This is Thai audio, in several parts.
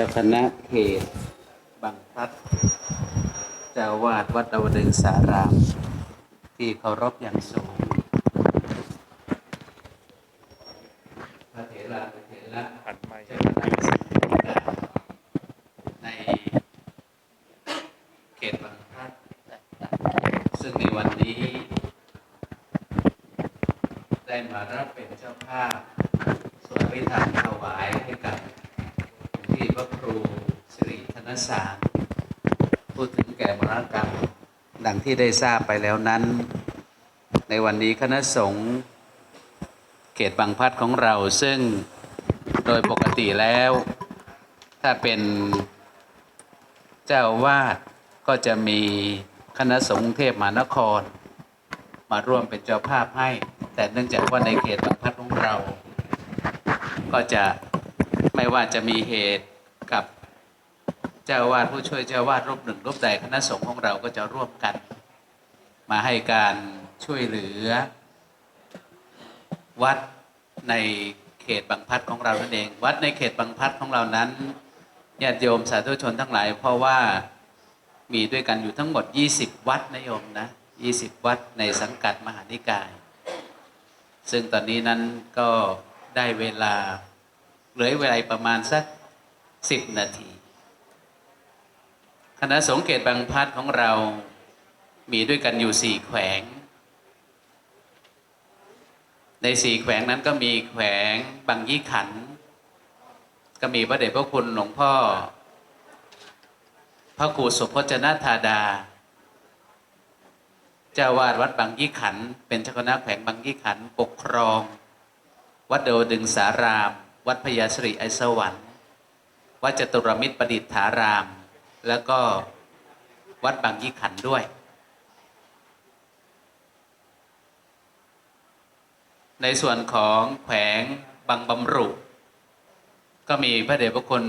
จ้าคณะเขตบางพลัด เจ้าวาดวัดดาวดึงสาราม ที่เคารพอย่างสูงพระเถระพระเถระ หันไมค์ เจ้าคณะสิทธิ์ในเขตบางพลัดซึ่งในวันนี้ ได้มารับเป็นเจ้าภาพสวดพิธามถวายให้กับหลวงพี่พระครูสิริธนสาร พูดถึงแก่มรณกรรม ดังที่ได้ทราบไปแล้วนั้น ในวันนี้คณะสงฆ์เขตบางพัดของเราซึ่งโดยปกติแล้ว ถ้าเป็นเจ้าวาดก็จะมีคณะสงฆ์เทพมหานคร มาร่วมเป็นเจ้าภาพให้ แต่เนื่องจากว่าในเขตบางพัดของเรา ก็จะไม่ว่าจะมีเหตุ จ้าวาดผู้ช่วยเจ้าวาดรูปหนึ่งรูปใดคณะสงฆ์ของเราก็จะร่วมกัน มาให้การช่วยเหลือ วัดในเขตบางพัดของเรานั่นเอง วัดในเขตบางพัดของเรานั้นญาติโยมสาธุชนทั้งหลาย เพราะว่ามีด้วยกันอยู่ทั้งหมด 20 วัดนะโยมนะ 20 วัดในสังกัดมหานิกาย ซึ่งตอนนี้นั้นก็ได้เวลาเหลือเวลาประมาณสัก 10 นาที คณะสงเกตบางพัดของเรามีด้วยกันอยู่สี่แขวง ในสี่แขวงนั้นก็มีแขวงบางยี่ขัน ก็มีพระเดชพระคุณหลวงพ่อ พระครูสุพจนธาดา เจ้าวาดวัดบางยี่ขัน เป็นเจ้าคณะแขวงบางยี่ขันปกครอง วัดโดดึงสาราม วัดพญาสิริไอสวรรค์วัดจตุรมิตรประดิษฐาราม แล้วก็วัดบางยี่ขันด้วย ในส่วนของแขวงบางบำรุก็มีพระเดชพระคุณ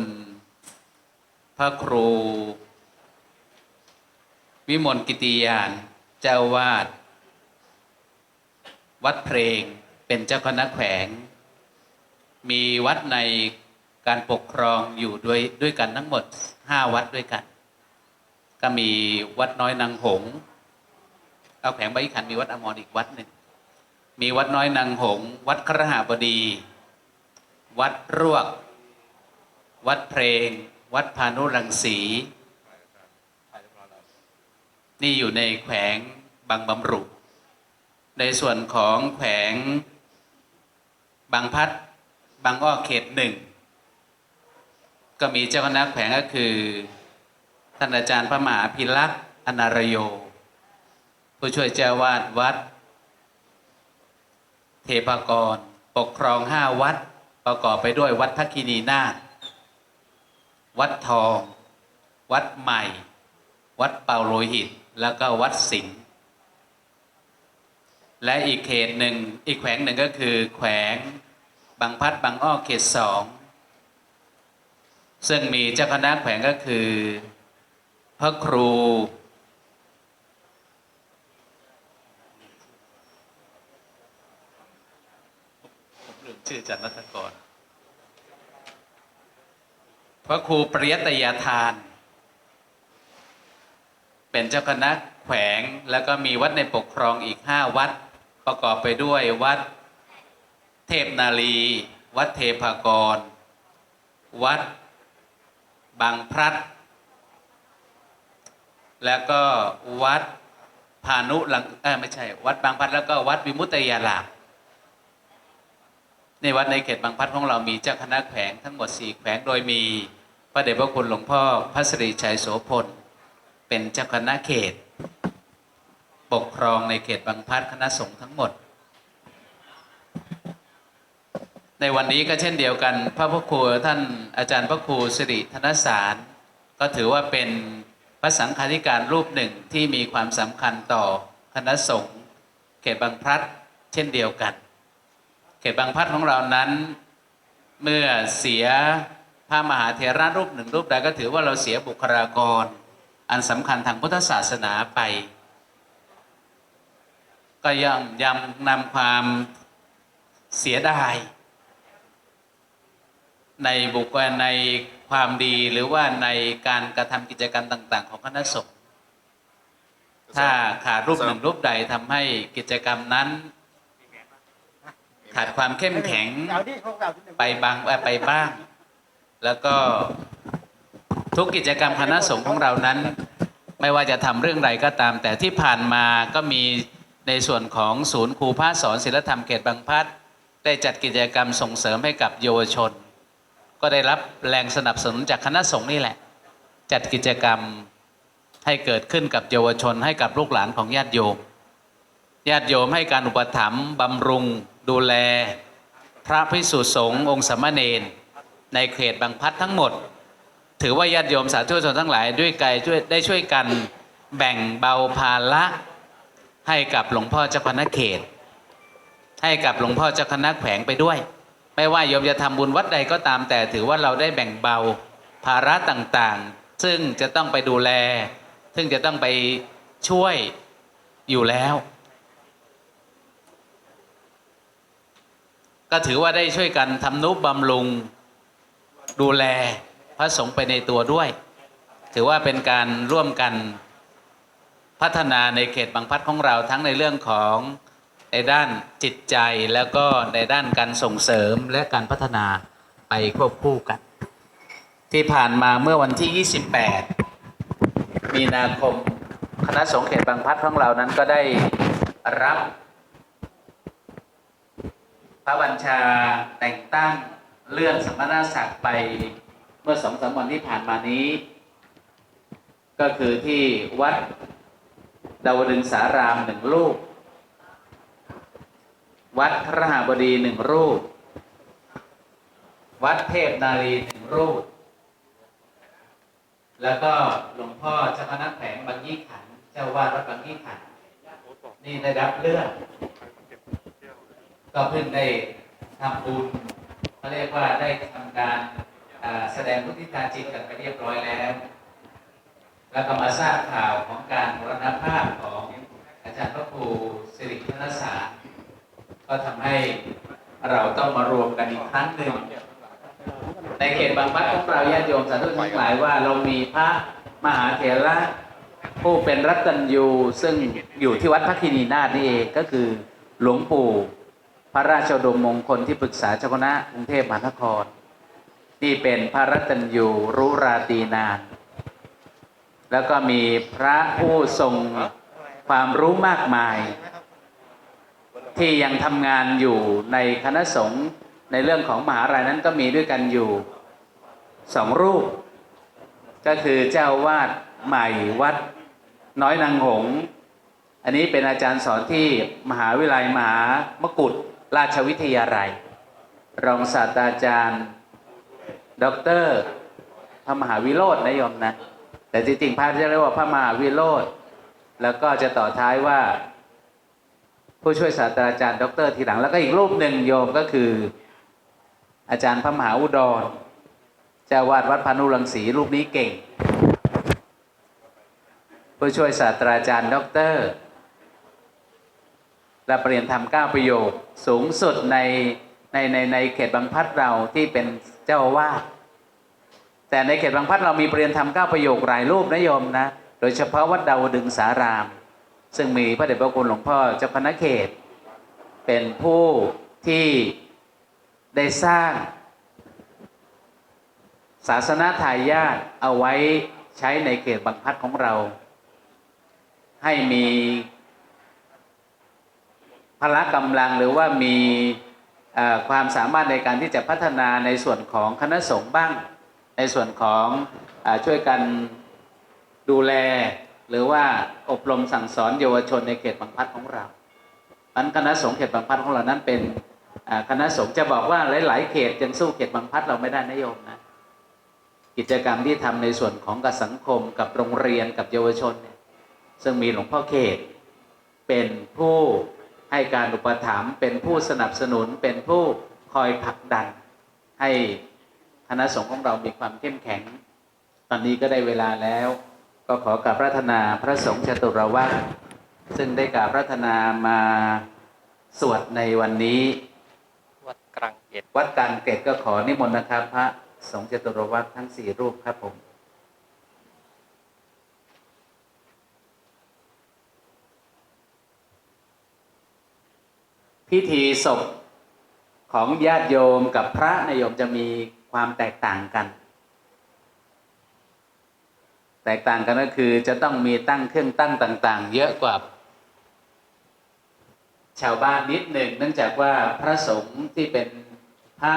พระครู วิมลกิติยาน เจ้าวาด วัดเพลงเป็นเจ้าคณะแขวง มีวัดใน การปกครองอยู่ด้วยด้วยกันทั้งหมด 5 วัดด้วยกัน ก็มีวัดน้อยนางหงเอาแขวงใบขันมีวัดอมรอีกวัดหนึ่ง มีวัดน้อยนางหง วัดครหาบดี วัดรวก วัดเพลง วัดพานุรังสีนี่อยู่ในแขวงบางบำรุ ในส่วนของแขวงบางพัดบางอ้อเขตหนึ่ง ก็มีเจ้าคณะแขวงก็คือท่านอาจารย์พระมหาพิลักษ์อนารโย ผู้ช่วยเจ้าวาดวัด เทพากร ปกครองห้าวัด ประกอบไปด้วยวัดทักคินีนาถวัดทอง วัดใหม่ วัดเปาโลหิต แล้วก็วัดสิงห์และอีกเขตหนึ่งอีกแขวงหนึ่งก็คือแขวงบางพัดบางอ้อเขตสอง ซึ่งมีเจ้าคณะแขวงก็คือ พระครู ผมลืมชื่อจันนัทกร พระครูปริยตยาทาน เป็นเจ้าคณะแขวงแล้วก็มีวัดในปกครองอีกห้าวัด ประกอบไปด้วยวัดเทพนาลี วัดเทพากร วัด บางพลัด แล้วก็วัดพานุลังเออไม่ใช่ วัดบางพลัด แล้วก็วัดวิมุตติยารามในวัดในเขตบางพลัดของเรามีเจ้าคณะแขวงทั้งหมดสี่แขวงโดยมีพระเดชพระคุณหลวงพ่อพระสิริชัยโสพลเป็นเจ้าคณะเขต ปกครองในเขตบางพลัดคณะสงฆ์ทั้งหมด ในวันนี้ก็เช่นเดียวกัน พระพครูท่านอาจารย์พระครูสิริธนสาร ก็ถือว่าเป็นพระสังฆาธิการรูปหนึ่งที่มีความสำคัญต่อคณะสงฆ์เขตบางพลัดเช่นเดียวกัน เขตบางพลัดของเรานั้นเมื่อเสียพระมหาเถระรูปหนึ่งรูปใดก็ถือว่าเราเสียบุคลากร อันสำคัญทางพุทธศาสนาไป ก็ย่อมยำนำความเสียดาย ในบุคคลในความดีหรือว่าในการกระทำกิจกรรมต่าง ๆ ของคณะสงฆ์ถ้าขาดรูปหนึ่งรูปใดทำให้กิจกรรมนั้น ขาดความเข้มแข็งไปบางไปบ้าง แล้วก็ทุกกิจกรรมคณะสงฆ์ของเรานั้น ไม่ว่าจะทำเรื่องใดก็ตาม แต่ที่ผ่านมาก็มีในส่วนของศูนย์ครูพระสอนศิลธรรมเขตบางพัดได้จัดกิจกรรมส่งเสริมให้กับเยาวชน ก็ได้รับแรงสนับสนุนจากคณะสงฆ์นี่แหละ จัดกิจกรรมให้เกิดขึ้นกับเยาวชนให้กับลูกหลานของญาติโยมญาติโยมให้การอุปถัมภ์บำรุง ดูแล พระพิสุสงฆ์องค์สามเณรในเขตบางพัดทั้งหมด ถือว่าญาติโยมสาธุชนทั้งหลายด้วยกายช่วยได้ช่วยกันแบ่งเบาภาระให้กับหลวงพ่อเจ้าคณะเขต ให้กับหลวงพ่อเจ้าคณะแขวงไปด้วย ไม่ว่าโยมจะทำบุญวัดใดก็ตามแต่ถือว่าเราได้แบ่งเบาภาระต่างๆ ซึ่งจะต้องไปดูแล ซึ่งจะต้องไปช่วยอยู่แล้ว ก็ถือว่าได้ช่วยกันทำนุบำรุง ดูแลพระสงฆ์ไปในตัวด้วย ถือว่าเป็นการร่วมกันพัฒนาในเขตบางพัดของเราทั้งในเรื่องของ ในด้านจิตใจแล้วก็ในด้านการส่งเสริมและการพัฒนาไปควบคู่กัน ที่ผ่านมาเมื่อวันที่ 28 มีนาคมคณะสงฆ์เขตบางพัดของเรานั้นก็ได้รับ พระบัญชาแต่งตั้งเลื่อนสมณศักดิ์ไปเมื่อสองสามวันที่ผ่านมานี้ ก็คือที่วัดดาวดึงสารามหนึ่งรูป วัดพระหาบดีหนึ่งรูป วัดเทพนารีหนึ่งรูป แล้วก็หลวงพ่อเจ้าคณะแผงบางยี่ขัน เจ้าวาดวัดบางยี่ขัน นี่ได้รับเลือนก็เพิ่งได้ทำบุญเขาเรียกว่าได้ทำการแสดงมุทธิตาจิตกันไปเรียบร้อยแล้ว แล้วก็มาทราบข่าวของการมรณภาพของอาจารย์พระครูสิริธนสาร ก็ทำให้เราต้องมารวมกันอีกครั้งหนึ่งในเขตบางพลัดของเราญาติโยมสาธุชนทั้งหลายว่าเรามีพระมหาเถระผู้เป็นรัตตัญยูซึ่งอยู่ที่วัดพระคินีนาถนี่เองก็คือหลวงปู่พระราชดมมงคลที่ปรึกษาเจ้าคณะกรุงเทพมหานคร นี่เป็นพระรัตตัญยูรู้ราตีนาน แล้วก็มีพระผู้ทรงความรู้มากมาย ที่ยังทำงานอยู่ในคณะสงฆ์ในเรื่องของมหาลัยนั้นก็มีด้วยกันอยู่สองรูป ก็คือเจ้าวาดใหม่วัดน้อยนางหงส์อันนี้เป็นอาจารย์สอนที่มหาวิทยาลัยมหามกุฏราชวิทยาลัย รองศาสตราจารย์ด็อกเตอร์พระมหาวิโรจน์นะโยมนะ แต่จริงๆพระจะเรียกว่าพระมหาวิโรธแล้วก็จะต่อท้ายว่า ผู้ช่วยศาสตราจารย์ดอกเตอรทีหลัง แล้วก็อีกรูปหนึ่งโยมก็คือ อาจารย์พระมหาอุดรเจ้าวาดวัดพานุรังสีรูปนี้เก่ง ผู้ช่วยศาสตราจารย์ดอกเตอรและเปลี่ยนทำเก้าประโยคสูงสุดในในในในเขตบางพัดเราที่เป็นเจ้าวาสแต่ในเขตบางพัดเรามีเปลี่ยนทำเก้าประโยคหลายรูปนะโยมนะ โดยเฉพาะวัดดาวดึงสาราม ซึ่งมีพระเดชพระคุณหลวงพ่อเจ้าคณะเขต เป็นผู้ที่ได้สร้างศาสนาทายาทเอาไว้ใช้ในเขตบางพัดของเรา ให้มีพละกำลังหรือว่ามีความสามารถในการที่จะพัฒนาในส่วนของคณะสงฆ์บ้าง ในส่วนของอช่วยกันดูแล หรือว่าอบรมสั่งสอนเยาวชนในเขตบางพัดของเราอันคณะสงฆ์เขตบางพัดของเรานั้นเป็นคณะสงฆ์จะบอกว่าหลาย ๆ เขตยังสู้เขตบางพัดเราไม่ได้นะโยมนะ กิจกรรมที่ทำในส่วนของกับสังคมกับโรงเรียนกับเยาวชนเนี่ยซึ่งมีหลวงพ่อเขต เป็นผู้ให้การอุปถัมภ์เป็นผู้สนับสนุนเป็นผู้คอยผลักดัน ให้คณะสงฆ์ของเรามีความเข้มแข็ง ตอนนี้ก็ได้เวลาแล้ว ก็ขอกราบพระธนาพระสงฆ์จตุรวัตรซึ่งได้กราบพระธนามาสวดในวันนี้ วัดกลางเอ็ดวัดการเกตก็ขอนิมนต์นะครับ พระสงฆ์จตุรวัตรทั้งสี่รูปครับผมพิธีศพของญาติโยมกับพระนายโยมจะมีความแตกต่างกัน แตกต่างกันก็คือจะต้องมีตั้งเครื่องตั้งต่าง ๆ เยอะกว่า ชาวบ้านนิดหนึ่งเนื่องจากว่าพระสงฆ์ที่เป็นพระ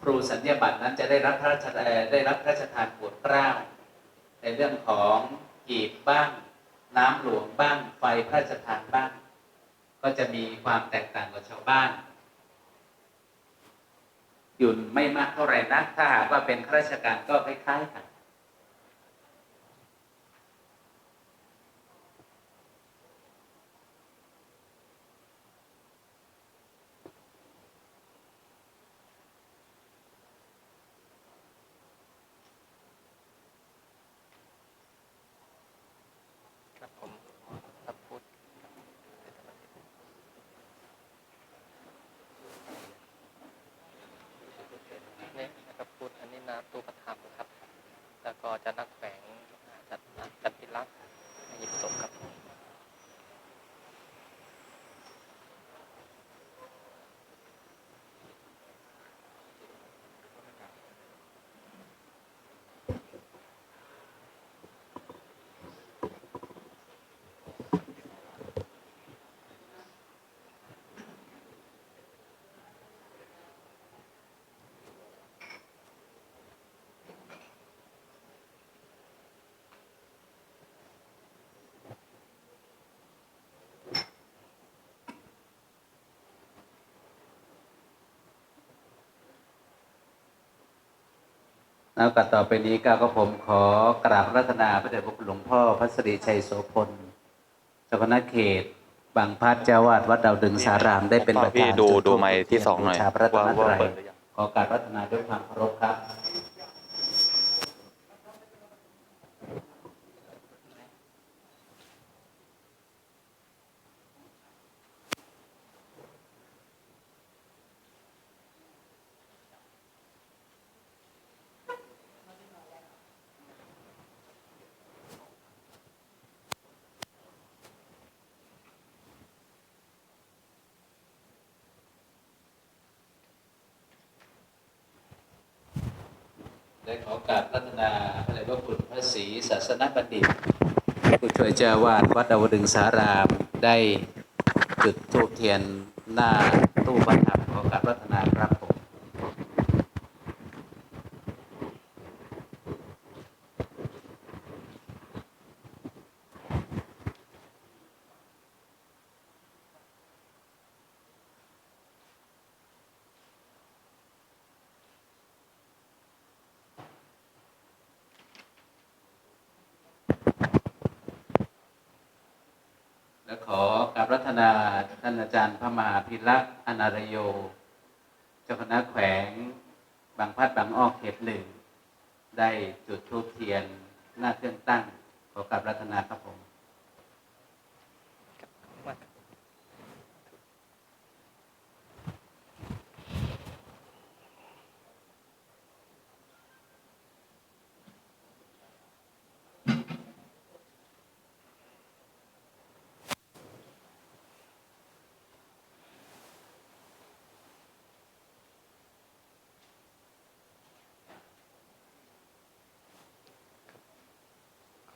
ครูสัญญาบัตรนั้นจะได้รับพระราชได้รับพระราชทานปรดเกล้าในเรื่องของกีบบ้าง น้ำหลวงบ้าง ไฟพระราชทานบ้าง ก็จะมีความแตกต่างกับชาวบ้านอยู่ไม่มากเท่าไหร่นักถ้าหากว่าเป็นข้าราชการก็คล้ายๆกัน ครับผมพระพุทธนี่นะครับพุทธอันนี้นาตูปธรรมครับ แล้วก็จะนักแฝงจัดจัดพิรักษ์หยิบศพครับ แล้วก็ต่อไปนี้ก็ผมขอกราบรัตนาพระเดชพระคุณหลวงพ่อพระสิริชัยโสพลเจ้าคณะเขต บางพัดเจ้าวาดวัดดาวดึงสารามได้เป็นประพี่ธานดูจุดูธูปไมค์ที่สองหน่อยบูชาพระรัตว่านตว่ารัยเปิดหรือยังขอการรัตนาด้วยความเคารพครับ ได้ขอการรัตนาพระเดชพระคุณพระศรีศาสนบัณฑิตผู้ช่วยเจ้าวาดวัดดาวดึงสารามได้จุดธูปเทียนหน้าตู้พระทับขอการรัตนาครับผม และขอกา รัตนาท่านอาจารย์พระมหาพิรักอนารโย เจ้าคณะแขวง บางพัดบางอ้อเขตหนึ่ง ได้จุดทูบเทียนหน้าเครื่องตั้งขอกาบรัตนาครับผม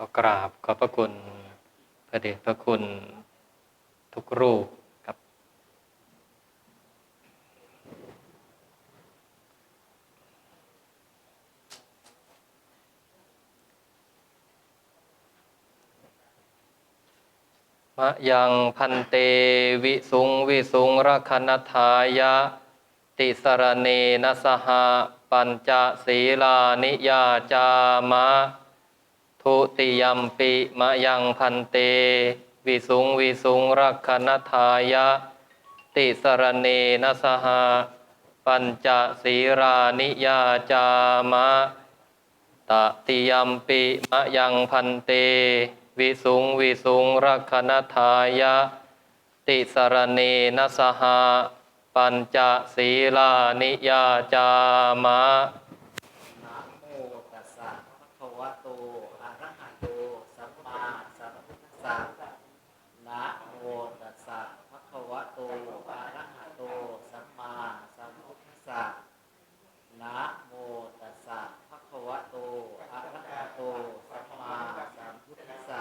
อกราบขอบพระคุณพระเดชพระคุณทุกรูปครับ มะยังพันเตวิสุงวิสุงรคณทายะ ติสรเนนสหปัญจศีลานิยาจามะ ทุติยมปิมะยังพันเต วิสุงวิสุงรักขณทายะ ติสรเนนะสหปัญจศีรานิยาจามะตติยมปิมะยังพันเต วิสุงวิสุงรักขณทายะ ติสรเนนะสหปปัญจศีลานิยาจามะโมตัสสะภะคะวะโตอะระหะโตสัมมาสัมพุทธัสสะนะโมตัสสะภะคะวะโตอะระหะโตสัมมาสัมพุทธัสสะนะโมตัสสะภะคะวะโตอะระหะโตสัมมาสัมพุทธัสสะ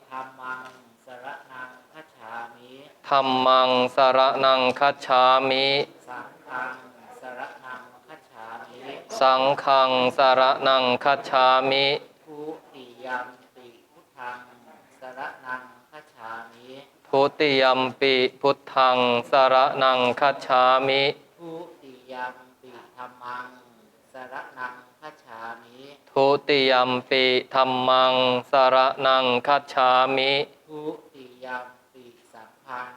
มั มิธัมมังสรนังคัจฉามิสังฆังสรณังคัจฉามิสังฆังสรนังคัจฉามิทุติยัมปิพุทธังสรณังคัจฉามิทุติยัมปิพุทธังสรนังคัจฉามิทุติยัมปิธัมมังสรณังคัจฉามิทุติยัมปิธัมมังสรนังคัจฉามิทุติยัมปิสังฆัง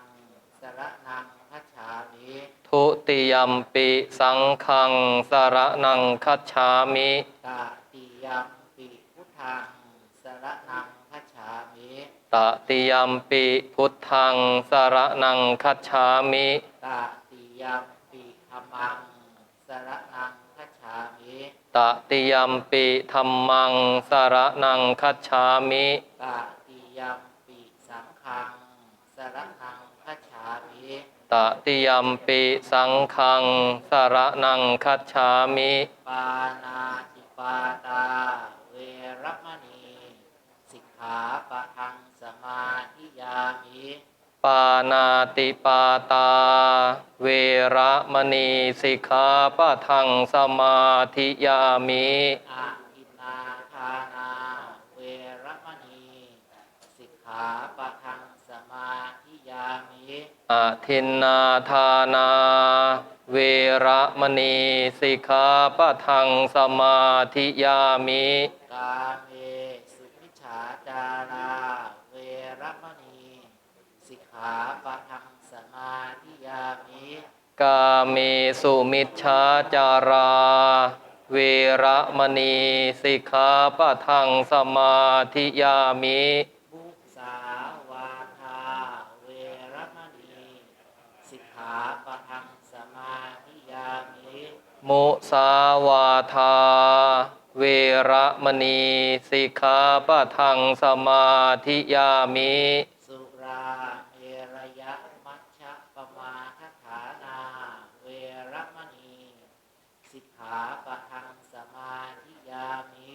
สรณังคัจฉามิ ทุติยัมปิสังฆังสรนังคัจฉามิตติยัมปิพุทธังสรณังคัจฉามิตติยัมปิพุทธังสรนังคัจฉามิตติยัมปิธัมมังสรณังคัจฉามิตติยัมปิธัมมังสรนังคัจฉามิตติยัมปิสังฆังสรณังคัจฉามิ ตติยัมปิสังฆังสรนังคัจฉามิปานาติปาตา เวรมณี สิกขาปะทังสมาธิยามิปานาติปาตา เวระมณีสิกขาปะทังสมาธิยามิอาทินนาทานา เวรมณี สิกขาปะทังสมาธิยามิ อาทินนาทานา เวระมณีสิกขาปะทังสมาธิยามิกาเมสุมิจฉาจาราเวรมณีสิกขาปะทังสมาธิยามิกาเมสุมิชฌาจารา เวระมณีสิกขาปะทังสมาธิยามิ มุสาวาทา เวรมณี สิกขาปะทังสมาธิยามิ มุสาวาทาเวระมณี สิกขาปะทังสมาธิยามิ สุราเมรยะมัชฌะปมาทฐานา เวรมณีสิกขาปะทังสมาธิยามิ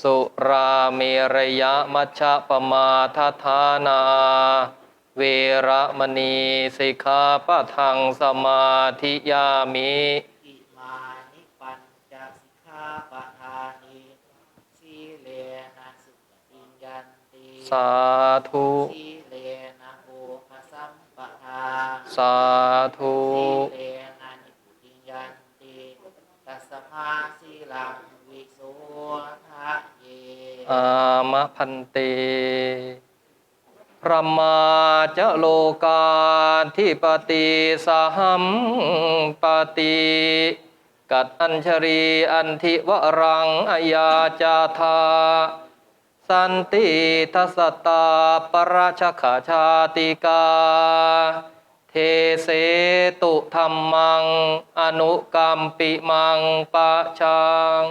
สุราเมรยมัชฌะปมาทฐานาเวระมณีสิกขาปะทังสมาธิยามิ โสทะเยอามะพันเตพระมาจะโลกาที่ปฏิสหัมปฏิกัดอัญชรีอันทิวรังอายาจาธา สันติทัสตาปราชขาชาติกา เทเสตุธรรมัง อนุกรรมปิมังปะชัง